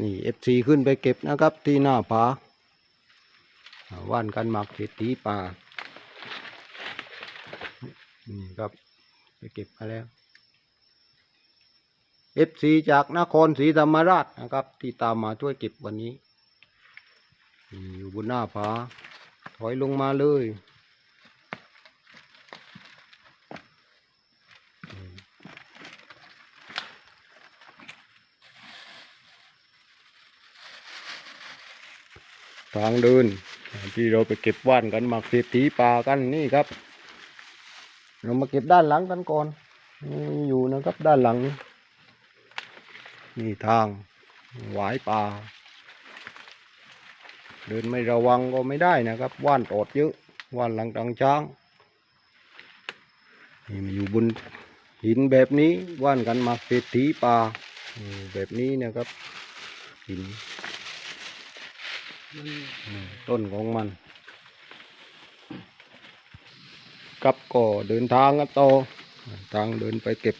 นี่เอฟซีขึ้นไปเก็บนะครับ ที่หน้าผาว่านกันหมักเศรษฐีป่า นี่ครับไปเก็บมาแล้วเอฟซีจากนครศรีธรรมราชนะครับ ที่ตามมาช่วยเก็บวันนี้ อยู่บนหน้าผาถอยลงมาเลย ทางเดิน ที่เราไปเก็บว่านกันมักเศรษฐีป่ากันนี่ครับ เรามาเก็บด้านหลังกันก่อนนี่อยู่นะครับด้านหลัง นี่ทางหวายป่า เดินไม่ระวังก็ไม่ได้นะครับ ว่านตอดเยอะ ว่านหลังตังช้างนี่มันอยู่บนหินแบบนี้ว่านกันมาเศรษฐีป่าแบบนี้นะครับหิน ต้นของมันกับก็เดินทางกันต่อทางเดินไปเก็บ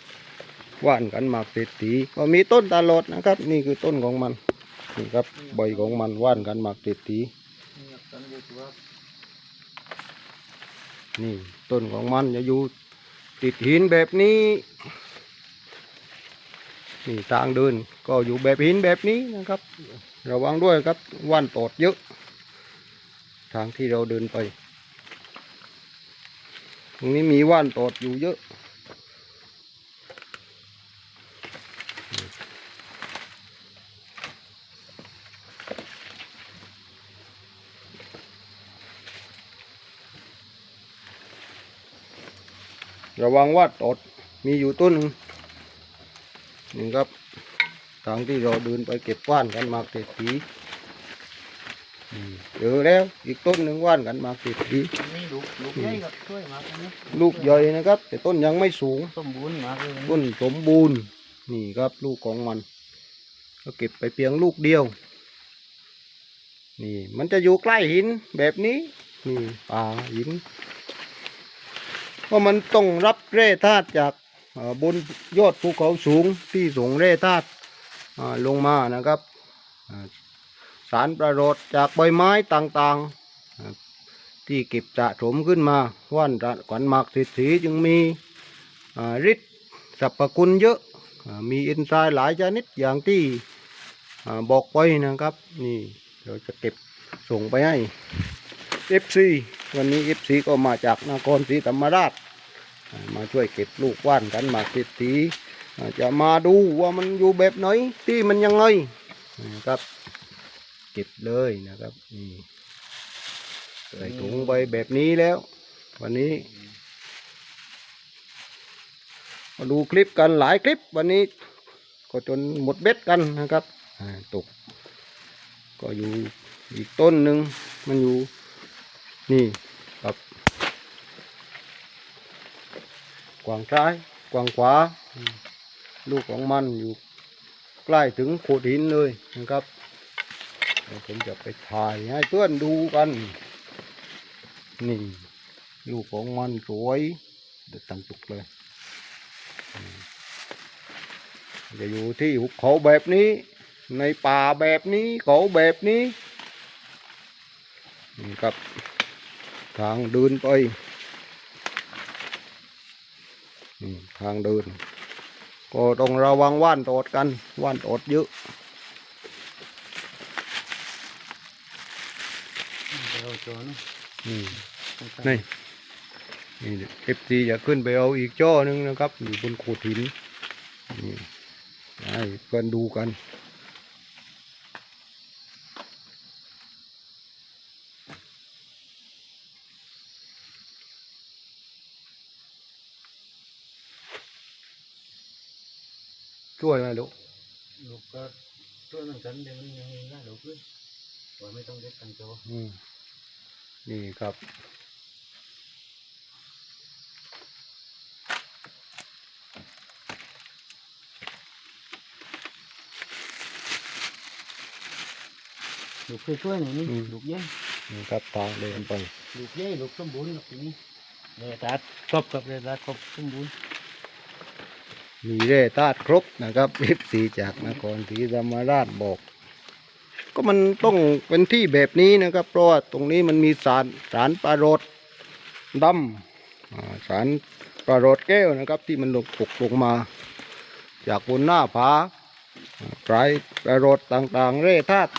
ว่านกันหมากเศรษฐีก็มีต้นตลอดนะครับ นี่คือต้นของมันนี่ครับใบของมันว่านกันหมากเศรษฐีนี่ต้นของมันจะอยู่ติดหินแบบนี้นี่ทางเดินก็อยู่แบบหินแบบนี้นะครับ ระวังด้วยครับว่านตอดเยอะ ทางที่เราเดินไป ตรงนี้มีว่านตอดอยู่เยอะ ระวังว่าตอดมีอยู่ต้นหนึ่งนี่ครับ ทางที่เราเดินไปเก็บว่านกันหมากเศรษฐีอืมเจอแล้วอีกต้นหนึ่งว่านกันหมากเศรษฐีนี่ลูกลูกใหญ่กับช่วยมากนะลูกใหญ่นะครับ แต่ต้นยังไม่สูงสมบูรณ์มากเลยนะต้นสมบูรณ์นี่ครับลูกของมัน ก็เก็บไปเพียงลูกเดียว นี่มันจะอยู่ใกล้หินแบบนี้นี่ป่าหินเพราะมันต้องรับแร่ธาตุจากเอ่อบนยอดภูเขาสูงที่ส่งแร่ธาตุอ่า ลงมานะครับ สารประโยชน์จากใบไม้ต่างๆ ที่เก็บสะสมขึ้นมาว่านขวัญหมากสิทธิจึงมีฤทธิ์สรรพคุณเยอะมีเอนไซม์หลายชนิดอย่างที่บอกไปนะครับ นี่เราจะเก็บส่งไปให้ FC วันนี้ FC ก็มาจากนครศรีธรรมราช มาช่วยเก็บลูกว่านกันหมากสิทธิ จะมาดูว่ามันอยู่แบบไหนที่มันยังไงนะครับ เก็บเลยนะครับนี่ใส่ถุงไปแบบนี้แล้ว วันนี้ มาดูคลิปกันหลายคลิปวันนี้ ก็จนหมดเบ็ดกันนะครับตก ก็อยู่อีกต้นหนึ่งมันอยู่นี่ครับกวางซ้ายกวางขวา ลูกของมันอยู่ใกล้ถึงโขดหินเลยนะครับเดี๋ยวผมจะไปถ่ายให้เพื่อนดูกัน นี่ ลูกของมันสวยเด็ดตังจุกเลยอืมจะอยู่ที่หุบเขาแบบนี้ ในป่าแบบนี้เขาแบบนี้นี่ครับ ทางเดินไปทางเดิน ก็ต้องระวังว่านตอดกัน ว่านตอดเยอะเดี๋ยวโจนนี่นี่นี่เอฟซีจะขึ้นไปเอาอีกจ้อหนึงนะครับ อยู่บนโขดหินนี่ให้เพื่อนดูกัน ช่วยไหมลูกลูกก็ช่วยเหมือนกันเดี๋ยวมันยังมีนะลูกเลยว่าไม่ต้องเด็ดกันโจอืมนี่ครับลูกช่วยๆหน่อยนี่อืมลูกใหญ่นี่ครับทางเดินไปลูกใหญ่ลูกสมบูรณ์ลูกนี้เลยตัดครบกับเลยตัดครบสมบูรณ์ มีเร่ธาตุครบนะครับเอฟซีจากนครศรีธรรมราชบอก ก็มันต้องเป็นที่แบบนี้นะครับ เพราะว่าตรงนี้มันมีสารสารปลาโรดดำสารปลาโรดแก้วนะครับ ที่มันลงตกลงมา จากบนหน้าผาอ่าปลายปลาโรดต่างๆ เร่ธาตุ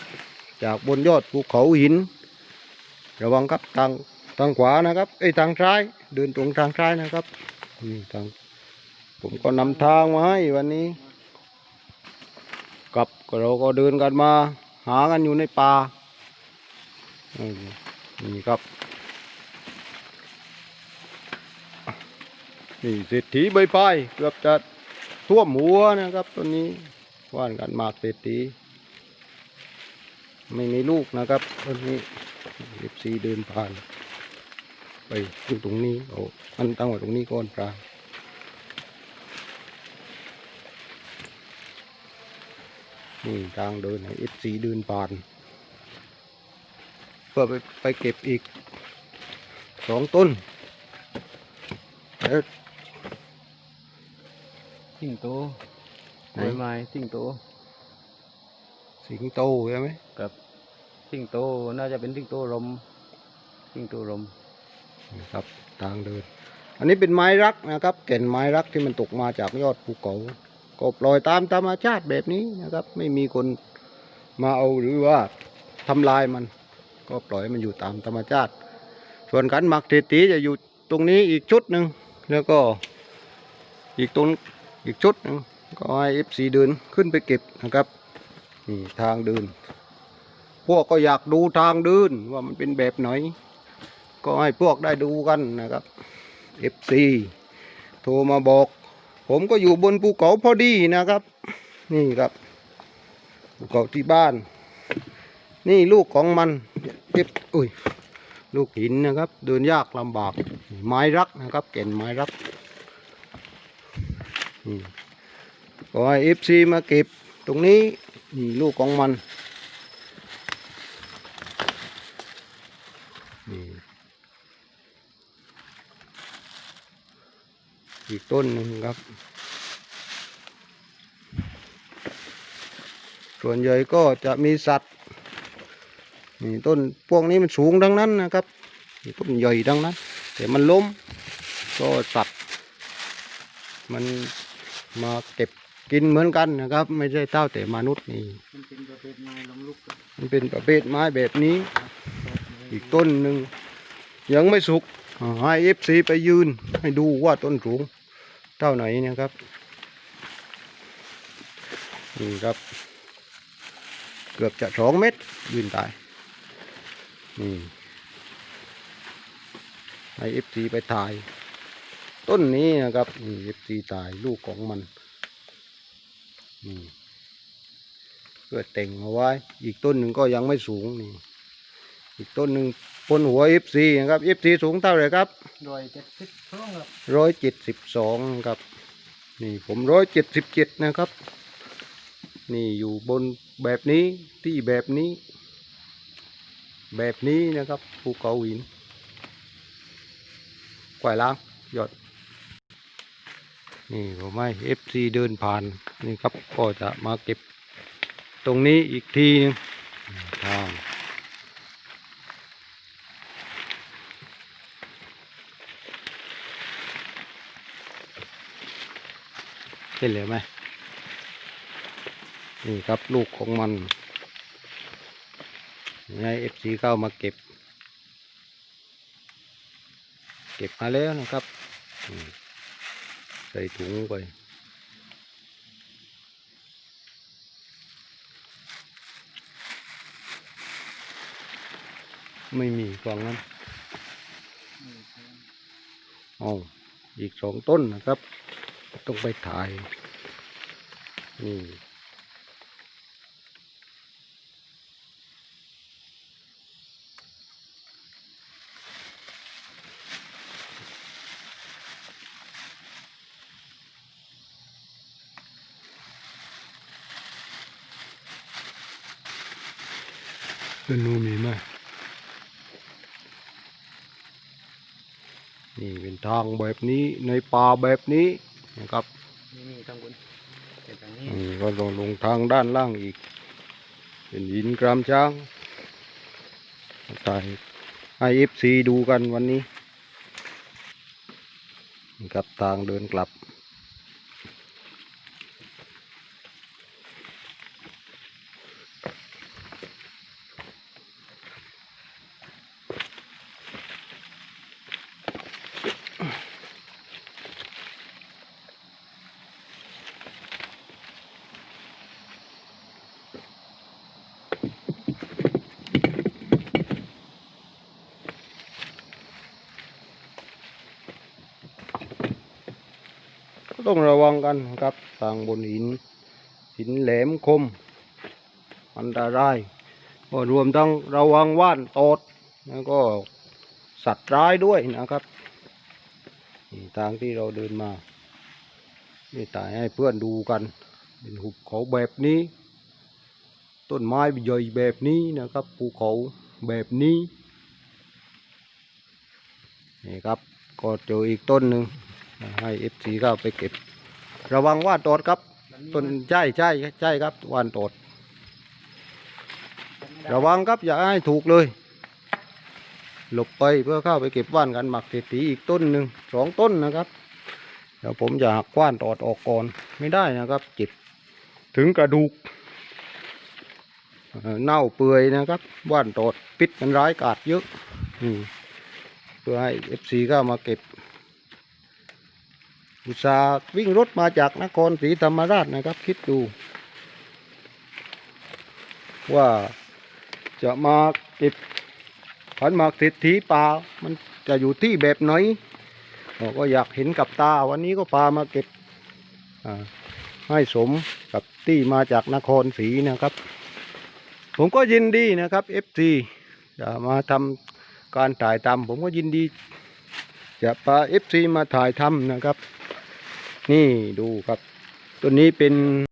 จากบนยอดภูเขาหิน ระวังครับทางทางขวานะครับไอ้ทางซ้ายเดินตรงทางซ้ายนะครับนี่ทาง ผมก็นำทางมาให้วันนี้ กับเราก็เดินกันมา หากันอยู่ในป่านี่ครับ นี่เศรษฐีใบพายเกือบจะท่วมหัวนะครับต้นนี้ว่านกันมากเศรษฐีไม่มีลูกนะครับต้นนี้เอฟซีเดินผ่าน ไปขึ้นตรงนี้เอาอันตั้งไว้ตรงนี้ก่อนปลา นี่ทางเดินให้เอฟซีเดินผ่าน เพื่อไปไปเก็บอีกสองต้นแล้วสิงโตไหนไม้ไม้สิงโตสิงโตใช่ไหมกับสิงโตน่าจะเป็นสิงโตรมสิงโตรมนี่ครับทางเดิน อันนี้เป็นไม้รักนะครับแก่นไม้รักที่มันตกมาจากยอดภูเขา ก็ปล่อยตามธรรมชาติแบบนี้นะครับ ไม่มีคนมาเอาหรือว่าทำลายมัน ก็ปล่อยมันอยู่ตามธรรมชาติ ส่วนกันหมักเศรษฐีจะอยู่ตรงนี้อีกชุดหนึ่งแล้วก็อีกตรงอีกชุดหนึ่งก็ให้เอฟซีเดินขึ้นไปเก็บนะครับนี่ทางเดิน พวกก็อยากดูทางเดินว่ามันเป็นแบบไหน ก็ให้พวกได้ดูกันนะครับ FC โทรมาบอก ผมก็อยู่บนภูเขาพอดีนะครับ นี่ครับภูเขาที่บ้าน นี่ลูกของมันเก็บอุ้ยลูกหินนะครับเดินยากลำบากไม้รักนะครับแก่นไม้รักนี่ก็ให้ FC มาเก็บตรงนี้นี่ลูกของมัน อีกต้นหนึ่งครับ ส่วนใหญ่ก็จะมีสัตว์นี่ต้นพวกนี้มันสูงทั้งนั้นนะครับต้นใหญ่ทั้งนั้น แต่มันล้มก็สัตว์มันมาเก็บกินเหมือนกันนะครับ ไม่ใช่เท่าแต่มนุษย์นี่ มันเป็นประเภทไม้ล้มลุกครับมันเป็นประเภทไม้แบบนี้ อีกต้นหนึ่งยังไม่สุกให้เอฟซีไปยืนให้ดูว่าต้นสูง เท่าไหนนะครับนี่ครับ เกือบจะสองเมตรยืนตายนี่ให้เอฟซีไปถ่าย ต้นนี้นะครับนี่เอฟซีถ่ายลูกของมันนี่เพื่อแต่งเอาไว้ อีกต้นหนึ่งก็ยังไม่สูงนี่ อีกต้นหนึ่ง บนหัว FC นะครับ FC สูงเท่าไหร่ครับร้อยเจ็ดสิบสองครับร้อยเจ็ดสิบสองครับ นี่ผมร้อยเจ็ดสิบเจ็ดนะครับ นี่อยู่บนแบบนี้ที่แบบนี้ แบบนี้นะครับภูเขาหินกวายล้างยอดนี่ผมให้ FC เดินผ่านนี่ครับก็จะมาเก็บ ตรงนี้อีกทีหนึงทาง เห็นเลยไหมนี่ครับลูกของมันนี่ให้เอฟซีเข้ามาเก็บ เก็บมาแล้วนะครับ ใส่ถุงไปไม่มีฝั่งนั้นอ๋ออีกสองต้นนะครับ ต้องไปถ่าย นี่เป็นนูมีไหมนี่เป็นทางแบบนี้ในป่าแบบนี้ นะครับนี่นี่ทางบนเป็นทางนี้นี่ก็ลงลงทางด้านล่างอีก เป็นหินกรามช้างถ่ายให้เอฟซีดูกันวันนี้นี่ครับทางเดินกลับ ต้องระวังกันครับทางบนหิน หินแหลมคม อันตรายก็รวมทั้งระวังว่านตดแล้วก็สัตว์ร้ายด้วยนะครับนี่ทางที่เราเดินมานี่ถ่ายให้เพื่อนดูกัน เป็นหุบเขาแบบนี้ ต้นไม้ใหญ่แบบนี้นะครับภูเขาแบบนี้นี่ครับก็เจออีกต้นหนึ่ง ให้เอฟซีก็ไปเก็บ ระวังว่านโตดครับต้นใช่ใช่ใช่ครับว่านโตดระวังครับอย่าให้ถูกเลย หลบไปเพื่อเข้าไปเก็บว่านกันหมักเศรษฐีอีกต้นหนึ่งสองต้นนะครับ เดี๋ยวผมจะหักว่านตอดออกก่อนไม่ได้นะครับจ็บถึงกระดูกเน่าเปื่อยนะครับว่านตอดพิษมันร้ายกาจเยอะอเพื่อให้เอฟซีก็มาเก็บ อุตส่าห์วิ่งรถมาจากนครศรีธรรมราชนะครับ คิดดู ว่าจะมาเก็บผันหมากเศรษฐีป่ามันจะอยู่ที่แบบไหนก็อยากเห็นกับตา วันนี้ก็พามาเก็บให้สมกับที่มาจากนครศรีนะครับ ผมก็ยินดีนะครับ FC จะมาทำการถ่ายทำผมก็ยินดี จะพา FC มาถ่ายทำนะครับ นี่ดูครับ ตัวนี้เป็น